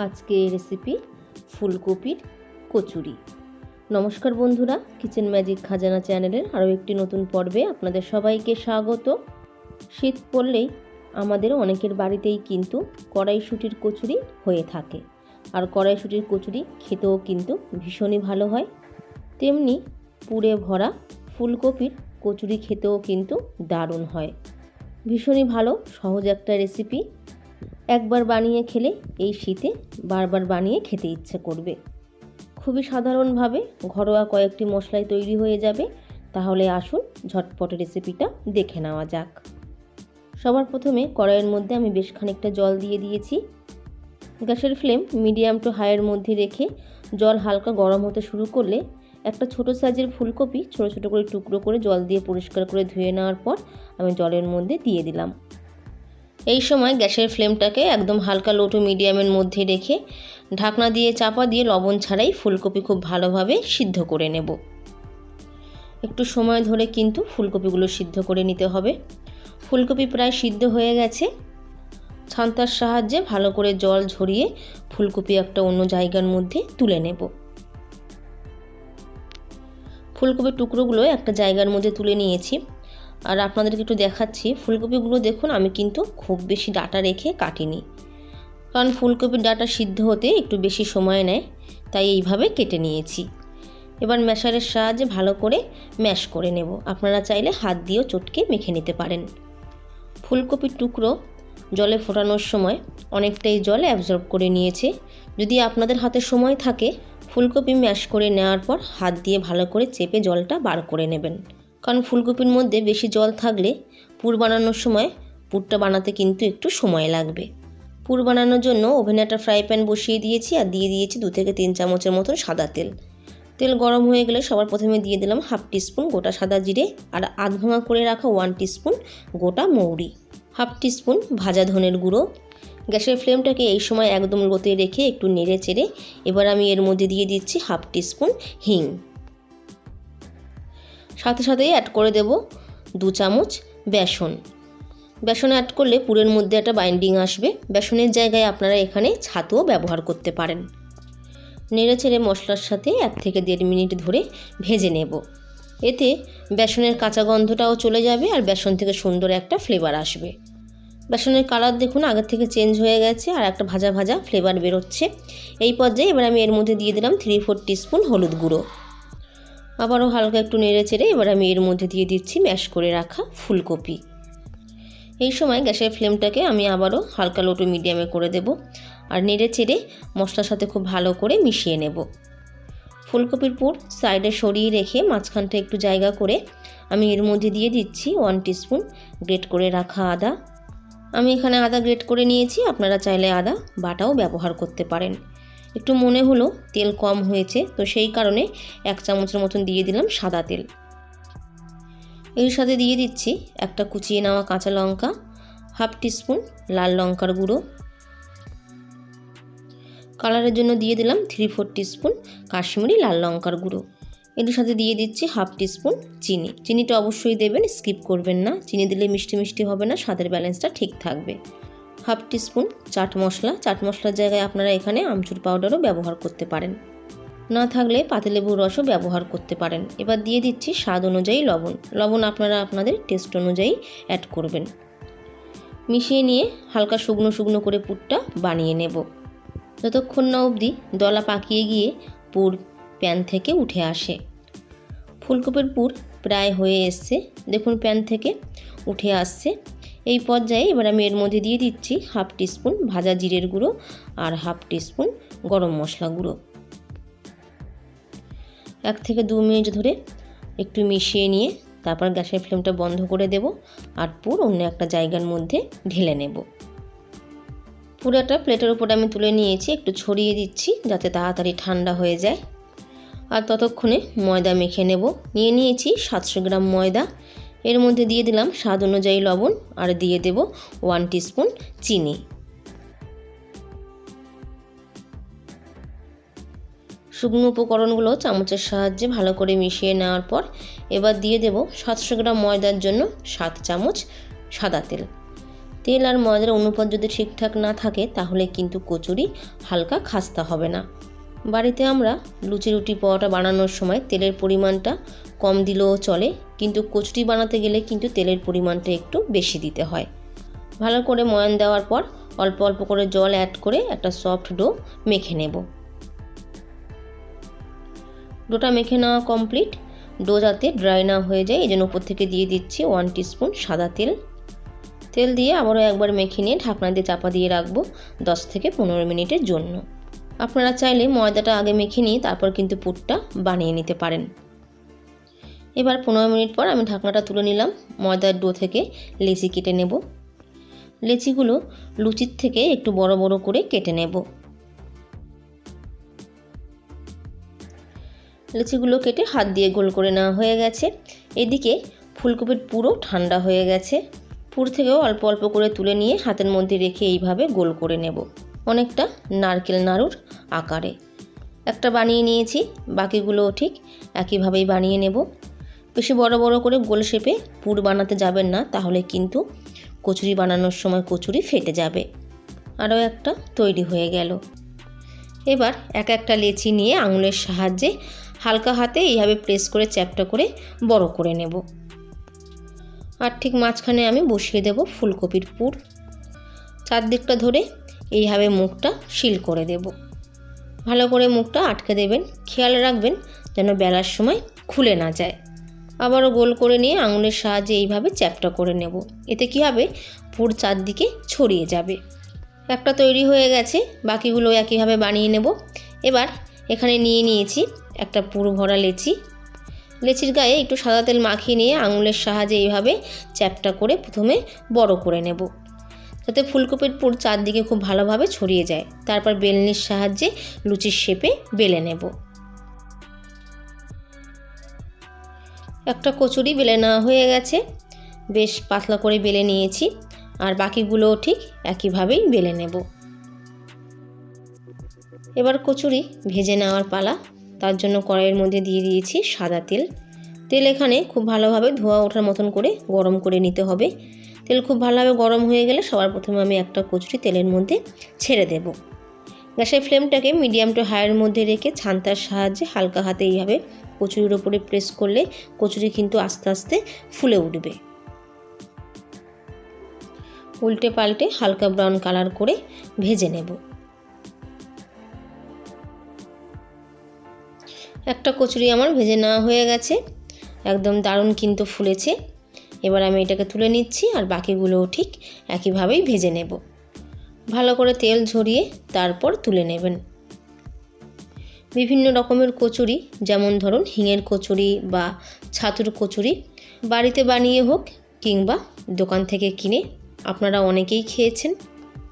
আজকে রেসিপি ফুলকপির কচুরি। নমস্কার বন্ধুরা কিচেন ম্যাজিক খাজানা চ্যানেলের আরও একটি নতুন পর্বে আপনাদের সবাইকে স্বাগত। শীত পড়লেই আমাদের অনেকের বাড়িতেই কিন্তু কড়াইশুটির কচুরি হয়ে থাকে। আর কড়াইশুটির কচুরি খেতেও কিন্তু ভীষণই ভালো হয়। তেমনি পুড়ে ভরা ফুলকপির কচুরি খেতেও কিন্তু দারুণ হয়। ভীষণই ভালো, সহজ একটা রেসিপি একবার বানিয়ে খেলে এই শীতে বারবার বানিয়ে খেতে ইচ্ছে করবে। খুবই সাধারণভাবে ঘরোয়া কয়েকটি মশলায় তৈরি হয়ে যাবে, তাহলে আসুন ঝটপট রেসিপিটা দেখে নেওয়া যাক। সবার প্রথমে কড়াইয়ের মধ্যে আমি বেশ খানিকটা জল দিয়ে দিয়েছি। গ্যাসের ফ্লেম মিডিয়াম টু হাইয়ের মধ্যে রেখে জল হালকা গরম হতে শুরু করলে একটা ছোট সাইজের ফুলকপি ছোট ছোট করে টুকরো করে জল দিয়ে পরিষ্কার করে ধুয়ে নেওয়ার পর আমি জলের মধ্যে দিয়ে দিলাম। এই সময় গ্যাসের ফ্লেমটাকে একদম হালকা লো টু মিডিয়ামের মধ্যে রেখে ঢাকনা দিয়ে চাপা দিয়ে লবণ ছাড়াই ফুলকপি খুব ভালোভাবে সিদ্ধ করে নেব। একটু সময় ধরে কিন্তু ফুলকপিগুলো সিদ্ধ করে নিতে হবে। ফুলকপি প্রায় সিদ্ধ হয়ে গেছে। ছান্তার সাহায্যে ভালো করে জল ঝরিয়ে ফুলকপি একটা অন্য জায়গার মধ্যে তুলে নেব। ফুলকপির টুকরোগুলো একটা জায়গার মধ্যে তুলে নিয়েছি। আর আপনাদেরকে একটু দেখাচ্ছি, ফুলকপিগুলো দেখুন, আমি কিন্তু খুব বেশি ডাটা রেখে কাটিনি। কারণ ফুলকপির ডাটা সিদ্ধ হতে একটু বেশি সময় নেয়, তাই এইভাবে কেটে নিয়েছি। এবার ম্যাশারের সাহায্যে ভালো করে ম্যাশ করে নেব। আপনারা চাইলে হাত দিয়েও চটকে মেখে নিতে পারেন। ফুলকপির টুকরো জলে ফোটানোর সময় অনেকটাই জল অ্যাবজর্ব করে নিয়েছে। যদি আপনাদের হাতে সময় থাকে, ফুলকপি ম্যাশ করে নেওয়ার পর হাত দিয়ে ভালো করে চেপে জলটা বার করে নেবেন। কারণ ফুলকপির মধ্যে বেশি জল থাকলে পুর বানানোর সময় পুরটা বানাতে কিন্তু একটু সময় লাগবে। পুর বানানোর জন্য ওভেনে একটা ফ্রাই প্যান বসিয়ে দিয়েছি আর দিয়ে দিয়েছি দু থেকে তিন চামচের মতন সাদা তেল। তেল গরম হয়ে গেলে সবার প্রথমে দিয়ে দিলাম হাফ টিস্পুন গোটা সাদা জিরে আর আধ ভাঙা করে রাখা ওয়ান টিস্পুন গোটা মৌরি। হাফ টিস্পুন ভাজা ধনের গুঁড়ো। গ্যাসের ফ্লেমটাকে এই সময় একদম লোতে রেখে একটু নেড়ে চেড়ে এবার আমি এর মধ্যে দিয়ে দিচ্ছি হাফ টিস্পুন হিং। সাথে সাথেই অ্যাড করে দেব দু চামচ বেসন। বেসন অ্যাড করলে পুরের মধ্যে একটা বাইন্ডিং আসবে। বেসনের জায়গায় আপনারা এখানে ছাতুও ব্যবহার করতে পারেন। নেড়ে ছেড়ে মশলার সাথে এক থেকে দেড় মিনিট ধরে ভেজে নেব। এতে বেসনের কাঁচা গন্ধটাও চলে যাবে আর বেসন থেকে সুন্দর একটা ফ্লেভার আসবে। বেসনের কালার দেখুন আগের থেকে চেঞ্জ হয়ে গেছে আর একটা ভাজা ভাজা ফ্লেভার বেরোচ্ছে। এই পর্যায়ে এবার আমি এর মধ্যে দিয়ে দিলাম থ্রি ফোর টিস্পুন হলুদ গুঁড়ো। আবারও হালকা একটু নেড়ে চেড়ে এবার আমি এর মধ্যে দিয়ে দিচ্ছি ম্যাশ করে রাখা ফুলকপি। এই সময় গ্যাসের ফ্লেমটাকে আমি আবারও হালকা লোটো মিডিয়ামে করে দেব আর নেড়ে চেড়ে মশলার সাথে খুব ভালো করে মিশিয়ে নেব। ফুলকপির পুর সাইডে সরিয়ে রেখে মাঝখানটা একটু জায়গা করে আমি এর মধ্যে দিয়ে দিচ্ছি ওয়ান টিস্পুন গ্রেট করে রাখা আদা। আমি এখানে আদা গ্রেট করে নিয়েছি, আপনারা চাইলে আদা বাটাও ব্যবহার করতে পারেন। একটু মনে হলো তেল কম হয়েছে, তো সেই কারণে এক চামচের মতন দিয়ে দিলাম সাদা তেল। এর সাথে দিয়ে দিচ্ছি একটা কুচিয়ে নেওয়া কাঁচা লঙ্কা, হাফ টিস্পুন লাল লঙ্কার গুঁড়ো। কালারের জন্য দিয়ে দিলাম থ্রি ফোর টিস্পুন কাশ্মীরি লাল লঙ্কার গুঁড়ো। এটির সাথে দিয়ে দিচ্ছি হাফ টিস্পুন চিনি। চিনিটা অবশ্যই দেবেন, স্কিপ করবেন না। চিনি দিলে মিষ্টি মিষ্টি হবে না, স্বাদের ব্যালেন্সটা ঠিক থাকবে। Half teaspoon chaat masala. Chaat মশলার জায়গায় আপনারা এখানে আমচুর পাউডারও ব্যবহার করতে পারেন। না থাকলে পাতিলেবুর রসও ব্যবহার করতে পারেন। এবার দিয়ে দিচ্ছি স্বাদ অনুযায়ী লবণ। লবণ আপনারা আপনাদের টেস্ট অনুযায়ী অ্যাড করবেন। মিশিয়ে নিয়ে হালকা শুকনো শুকনো করে পুরটা বানিয়ে নেব। যতক্ষণ না অবধি দলা পাকিয়ে গিয়ে পুর প্যান থেকে উঠে আসে। ফুলকপির পুর প্রায় হয়ে এসছে। দেখুন প্যান থেকে উঠে আসছে। এই পর্যায়ে এবার আমি এর মধ্যে দিয়ে দিচ্ছি হাফ টিস্পুন ভাজা জিরের গুঁড়ো আর হাফ টিস্পুন গরম মশলা গুঁড়ো। এক থেকে দু মিনিট ধরে একটু মিশিয়ে নিয়ে তারপর গ্যাসের ফ্লেমটা বন্ধ করে দেব আর পুর অন্য একটা জায়গার মধ্যে ঢেলে নেব। পুরোটা প্লেটের উপর আমি তুলে নিয়েছি, একটু ছড়িয়ে দিচ্ছি যাতে তাড়াতাড়ি ঠান্ডা হয়ে যায়। আর ততক্ষণে ময়দা মেখে নেব। নিয়ে নিয়েছি সাতশো গ্রাম ময়দা এর মধ্যে দিয়ে দিলাম স্বাদ অনুযায়ী লবণ আর দিয়ে দেব ওয়ান টিস্পুন চিনি। শুকনো উপকরণগুলো চামচের সাহায্যে ভালো করে মিশিয়ে নেওয়ার পর এবার দিয়ে দেব সাতশো গ্রাম ময়দার জন্য সাত চামচ সাদা তেল। তেল আর ময়দার অনুপাত যদি ঠিকঠাক না থাকে তাহলে কিন্তু কচুরি হালকা খাস্তা হবে না। বাড়িতে আমরা লুচি রুটি পরোটা বানানোর সময় তেলের পরিমাণটা কম দিলেও চলে, কিন্তু কচুরি বানাতে গেলে কিন্তু তেলের পরিমাণটা একটু বেশি দিতে হয়। ভালো করে ময়ান দেওয়ার পর অল্প অল্প করে জল অ্যাড করে একটা সফট ডো মেখে নেব। ডোটা মেখে নেওয়া কমপ্লিট ডো যাতে ড্রাই না হয়ে যায় এই জন্য উপর থেকে দিয়ে দিচ্ছি ওয়ান টিস্পুন সাদা তেল। তেল দিয়ে আবারও একবার মেখে নিয়ে ঢাকনা দিয়ে চাপা দিয়ে রাখব দশ থেকে পনেরো মিনিটের জন্য। আপনারা চাইলে ময়দাটা আগে মেখে নিয়ে তারপর কিন্তু পুরটা বানিয়ে নিতে পারেন। এবার পনেরো মিনিট পর আমি ঢাকনাটা তুলে নিলাম, ময়দার ডো থেকে লেচি কেটে নেব। লেচিগুলো লুচির থেকে একটু বড় বড় করে কেটে নেব। লেচিগুলো কেটে হাত দিয়ে গোল করে নেওয়া হয়ে গেছে। এদিকে ফুলকপির পুরো ঠান্ডা হয়ে গেছে। পুর থেকেও অল্প অল্প করে তুলে নিয়ে হাতের মধ্যে রেখে এইভাবে গোল করে নেব। অনেকটা নারকেল নাড়ুর আকারে। একটা বানিয়ে নিয়েছি, বাকিগুলোও ঠিক একইভাবেই বানিয়ে নেব। বেশি বড় বড় করে গোল শেপে পুর বানাতে যাবেন না, তাহলে কিন্তু কচুরি বানানোর সময় কচুরি ফেটে যাবে। আরও একটা তৈরি হয়ে গেল। এবার এক একটা লেচি নিয়ে আঙুলের সাহায্যে হালকা হাতে এইভাবে প্রেস করে, চ্যাপটা করে বড় করে নেব। আর ঠিক মাঝখানে আমি বসিয়ে দেব ফুলকপির পুর। চারদিকটা ধরে এইভাবে মুখটা শিল করে দেব। ভালো করে মুখটা আটকে দেবেন, খেয়াল রাখবেন যেন বেলার সময় খুলে না যায়। আবারও গোল করে নিয়ে আঙুলের সাহায্যে এইভাবে চ্যাপটা করে নেব। এতে কী হবে? পুর চারদিকে ছড়িয়ে যাবে। একটা তৈরি হয়ে গেছে, বাকিগুলো একইভাবে বানিয়ে নেব। এবার এখানে নিয়ে নিয়েছি একটা পুর ভরা লেচি। লেচির গায়ে একটু সাদা তেল মাখিয়ে নিয়ে আঙুলের সাহায্যে এইভাবে চ্যাপটা করে প্রথমে বড় করে নেব। যাতে ফুলকপির পুর চারদিকে খুব ভালোভাবে ছড়িয়ে যায়। তারপর বেলনির সাহায্যে লুচির শেপে বেলে নেব। একটা কচুরি বেলে নেওয়া হয়ে গেছে। বেশ পাতলা করে বেলে নিয়েছি। আর বাকিগুলোও ঠিক একইভাবেই বেলে নেব। এবার কচুরি ভেজে নেওয়ার পালা। তার জন্য কড়াইয়ের মধ্যে দিয়ে দিয়েছি সাদা তেল। তেল এখানে খুব ভালোভাবে ধোয়া ওঠার মতন করে গরম করে নিতে হবে। তেল খুব ভালোভাবে গরম হয়ে গেলে সবার প্রথমে আমি একটা কচুরি তেলের মধ্যে ছেড়ে দেব। গ্যাসের ফ্লেমটাকে মিডিয়াম টু হাইয়ের মধ্যে রেখে ছান্তার সাহায্যে হালকা হাতে এইভাবে কচুরির ওপরে প্রেস করলে কচুরি কিন্তু আস্তে আস্তে ফুলে উঠবে। উল্টে পাল্টে হালকা ব্রাউন কালার করে ভেজে নেব। একটা কচুরি আমার ভেজে নেওয়া হয়ে গেছে। একদম দারুণ কিন্তু ফুলেছে। এবার আমি এটাকে তুলে নিচ্ছি আর বাকিগুলোও ঠিক একইভাবেই ভেজে নেব। ভালো করে তেল ঝরিয়ে তারপর তুলে নেবেন। বিভিন্ন রকমের কচুরি, যেমন ধরুন হিঙের কচুরি বা ছাতুর কচুরি, বাড়িতে বানিয়ে হোক কিংবা দোকান থেকে কিনে আপনারা অনেকেই খেয়েছেন।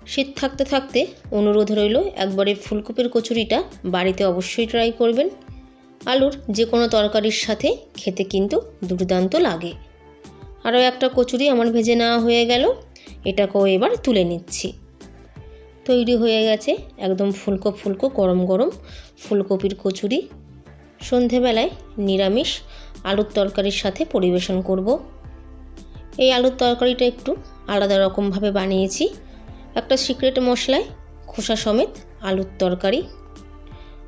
শীত থাকতে থাকতে অনুরোধ রইল, একবারে ফুলকপির কচুরিটা বাড়িতে অবশ্যই ট্রাই করবেন। আলুর যে কোনো তরকারির সাথে খেতে কিন্তু দুর্দান্ত লাগে। আরও একটা কচুরি আমার ভেজে নেওয়া হয়ে গেল। এটাকেও এবার তুলে নিচ্ছি। তৈরি হয়ে গেছে একদম ফুলকো ফুলকো, গরম গরম ফুলকপির কচুরি। সন্ধেবেলায় নিরামিষ আলুর তরকারির সাথে পরিবেশন করব। এই আলুর তরকারিটা একটু আলাদা রকমভাবে বানিয়েছি। একটা সিক্রেট মশলায় খোসা সমেত আলুর তরকারি।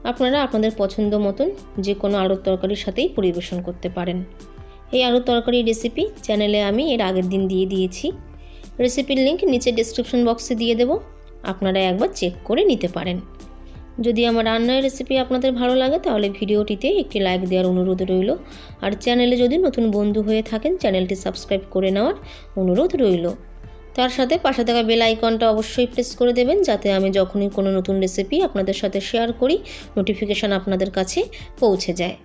আপনারা আপনাদের পছন্দ মতন যে কোনো আলুর তরকারির সাথেই পরিবেশন করতে পারেন। এই আলুর তরকারির রেসিপি চ্যানেলে আমি এর আগের দিন দিয়ে দিয়েছি। রেসিপির লিঙ্ক নিচে ডিসক্রিপশন বক্সে দিয়ে দেবো। আপনারা একবার চেক করে নিতে পারেন। যদি আমার রান্নার রেসিপি আপনাদের ভালো লাগে, তাহলে ভিডিওটিতে একটি লাইক দেওয়ার অনুরোধ রইল। আর চ্যানেলে যদি নতুন বন্ধু হয়ে থাকেন চ্যানেলটি সাবস্ক্রাইব করে নেওয়ার অনুরোধ রইল। তার সাথে পাশে থাকা বেল আইকনটা অবশ্যই প্রেস করে দেবেন, যাতে আমি যখনই কোনো নতুন রেসিপি আপনাদের সাথে শেয়ার করি নোটিফিকেশান আপনাদের কাছে পৌঁছে যায়।